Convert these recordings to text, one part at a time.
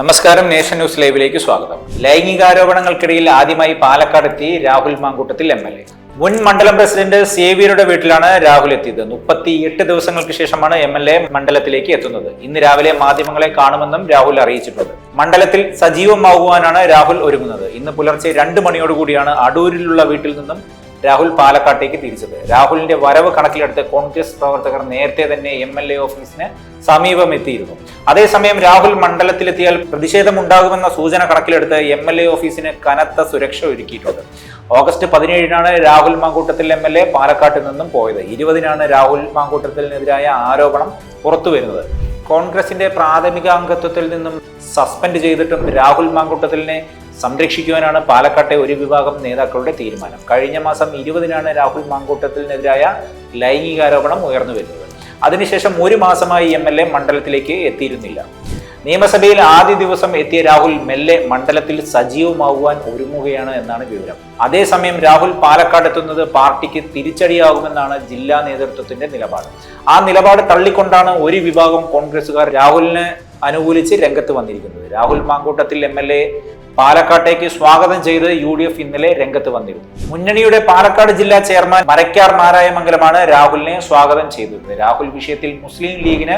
നമസ്കാരം nation news ലൈവിലേക്ക് സ്വാഗതം. ലൈംഗികാരോപണങ്ങൾക്കിടയിൽ ആദ്യമായി പാലക്കാട് എത്തി Rahul Mankoottathil M L A. മുൻ മണ്ഡലം പ്രസിഡന്റ് സേവ്യരുടെ വീട്ടിലാണ് രാഹുൽ എത്തിയത്. മുപ്പത്തി എട്ട് ദിവസങ്ങൾക്ക് ശേഷമാണ് എം എൽ എ മണ്ഡലത്തിലേക്ക് എത്തുന്നത്. ഇന്ന് രാവിലെ മാധ്യമങ്ങളെ കാണുമെന്നും രാഹുൽ അറിയിച്ചിട്ടുണ്ട്. മണ്ഡലത്തിൽ സജീവമാകുവാനാണ് രാഹുൽ ഒരുങ്ങുന്നത്. ഇന്ന് പുലർച്ചെ രണ്ട് മണിയോടുകൂടിയാണ് അടൂരിലുള്ള വീട്ടിൽ നിന്നും രാഹുൽ പാലക്കാട്ടേക്ക് തിരിച്ചത്. രാഹുലിന്റെ വരവ് കണക്കിലെടുത്ത് കോൺഗ്രസ് പ്രവർത്തകർ നേരത്തെ തന്നെ എം എൽ എ ഓഫീസിന് സമീപം എത്തിയിരുന്നു അതേസമയം രാഹുൽ മണ്ഡലത്തിലെത്തിയാൽ പ്രതിഷേധമുണ്ടാകുമെന്ന സൂചന കണക്കിലെടുത്ത് എം എൽ എ ഓഫീസിന് കനത്ത സുരക്ഷ ഒരുക്കിയിട്ടുണ്ട്. August പതിനേഴിനാണ് Rahul Mankoottathil M L A പാലക്കാട്ടിൽ നിന്നും പോയത്. ഇരുപതിനാണ് രാഹുൽ മാങ്കൂട്ടത്തിനെതിരായ ആരോപണം പുറത്തു വരുന്നത് കോൺഗ്രസിന്റെ പ്രാഥമിക അംഗത്വത്തിൽ നിന്നും സസ്പെൻഡ് ചെയ്തിട്ടും രാഹുൽ മാങ്കൂട്ടത്തിലിനെ സംരക്ഷിക്കുവാനാണ് പാലക്കാട്ടെ ഒരു വിഭാഗം നേതാക്കളുടെ തീരുമാനം. കഴിഞ്ഞ മാസം ഇരുപതിനാണ് രാഹുൽ മാങ്കൂട്ടത്തിനെതിരായ ലൈംഗികാരോപണം ഉയർന്നു വരുന്നത്. അതിനുശേഷം ഒരു മാസമായി എം എൽ എ മണ്ഡലത്തിലേക്ക് എത്തിയിരുന്നില്ല. നിയമസഭയിൽ ആദ്യ ദിവസം എത്തിയ രാഹുൽ മെല്ലെ മണ്ഡലത്തിൽ സജീവമാകുവാൻ ഒരുങ്ങുകയാണ് എന്നാണ് വിവരം. അതേസമയം രാഹുൽ പാലക്കാട് എത്തുന്നത് പാർട്ടിക്ക് തിരിച്ചടിയാകുമെന്നാണ് ജില്ലാ നേതൃത്വത്തിന്റെ നിലപാട്. ആ നിലപാട് തള്ളിക്കൊണ്ടാണ് ഒരു വിഭാഗം കോൺഗ്രസുകാർ രാഹുലിനെ അനുകൂലിച്ച് രംഗത്ത് വന്നിരിക്കുന്നത്. Rahul Mankoottathil M L A പാലക്കാട്ടേക്ക് സ്വാഗതം ചെയ്ത് യു ഡി എഫ് ഇന്നലെ രംഗത്ത് വന്നിരുന്നു. മുന്നണിയുടെ പാലക്കാട് ജില്ലാ ചെയർമാൻ മരക്കാർ നാരായമംഗലമാണ് രാഹുലിനെ സ്വാഗതം ചെയ്തത്. രാഹുൽ വിഷയത്തിൽ മുസ്ലിം ലീഗിന്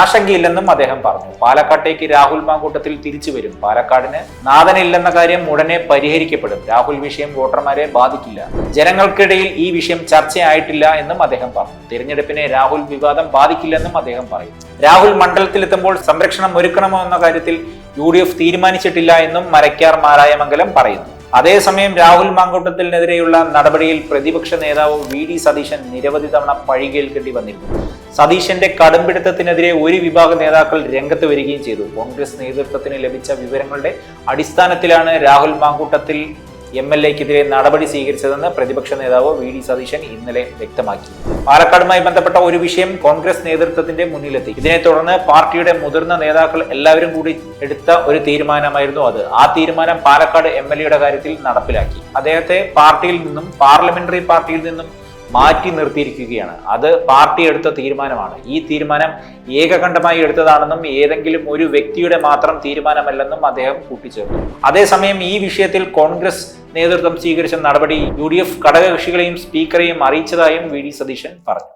ആശങ്കയില്ലെന്നും അദ്ദേഹം പറഞ്ഞു. പാലക്കാട്ടേക്ക് രാഹുൽ മാങ്കൂട്ടത്തിൽ തിരിച്ചു വരും. പാലക്കാടിന് നാഥനില്ലെന്ന കാര്യം ഉടനെ പരിഹരിക്കപ്പെടും. രാഹുൽ വിഷയം വോട്ടർമാരെ ബാധിക്കില്ല. ജനങ്ങൾക്കിടയിൽ ഈ വിഷയം ചർച്ചയായിട്ടില്ല എന്നും അദ്ദേഹം പറഞ്ഞു. തിരഞ്ഞെടുപ്പിനെ രാഹുൽ വിവാദം ബാധിക്കില്ലെന്നും അദ്ദേഹം പറയും രാഹുൽ മണ്ഡലത്തിലെത്തുമ്പോൾ സംരക്ഷണം ഒരുക്കണമോ എന്ന കാര്യത്തിൽ യു ഡി എഫ് തീരുമാനിച്ചിട്ടില്ല എന്നും മരക്കാർ മാരായമംഗലം പറയുന്നു. അതേസമയം രാഹുൽ മാങ്കൂട്ടത്തിനെതിരെയുള്ള നടപടിയിൽ പ്രതിപക്ഷ നേതാവ് വി ഡി സതീശൻ നിരവധി തവണ പഴികേൽക്കേണ്ടി വന്നിരുന്നു. സതീശന്റെ കടുംപിടുത്തത്തിനെതിരെ ഒരു വിഭാഗം നേതാക്കൾ രംഗത്ത് വരികയും ചെയ്തു. കോൺഗ്രസ് നേതൃത്വത്തിന് ലഭിച്ച വിവരങ്ങളുടെ അടിസ്ഥാനത്തിലാണ് രാഹുൽ മാങ്കൂട്ടത്തിൽ എം എൽ എക്കെതിരെ നടപടി സ്വീകരിച്ചതെന്ന് പ്രതിപക്ഷ നേതാവ് വി ഡി സതീശൻ ഇന്നലെ വ്യക്തമാക്കി. പാലക്കാടുമായി ബന്ധപ്പെട്ട ഒരു വിഷയം കോൺഗ്രസ് നേതൃത്വത്തിന്റെ മുന്നിലെത്തി. ഇതിനെ തുടർന്ന് പാർട്ടിയുടെ മുതിർന്ന നേതാക്കൾ എല്ലാവരും കൂടി എടുത്ത ഒരു തീരുമാനമായിരുന്നു അത്. ആ തീരുമാനം പാലക്കാട് എം കാര്യത്തിൽ നടപ്പിലാക്കി. അദ്ദേഹത്തെ പാർട്ടിയിൽ നിന്നും പാർലമെന്ററി പാർട്ടിയിൽ നിന്നും മാറ്റി നിർത്തിയിരിക്കുകയാണ്. അത് പാർട്ടി എടുത്ത തീരുമാനമാണ്. ഈ തീരുമാനം ഏകകണ്ഠമായി എടുത്തതാണെന്നും ഏതെങ്കിലും ഒരു വ്യക്തിയുടെ മാത്രം തീരുമാനമല്ലെന്നും അദ്ദേഹം കൂട്ടിച്ചേർത്തു. അതേസമയം ഈ വിഷയത്തിൽ കോൺഗ്രസ് നേതൃത്വം സ്വീകരിച്ച നടപടി യു ഡി എഫ് ഘടകകക്ഷികളെയും സ്പീക്കറെയും അറിയിച്ചതായും വി ഡി സതീശൻ പറഞ്ഞു.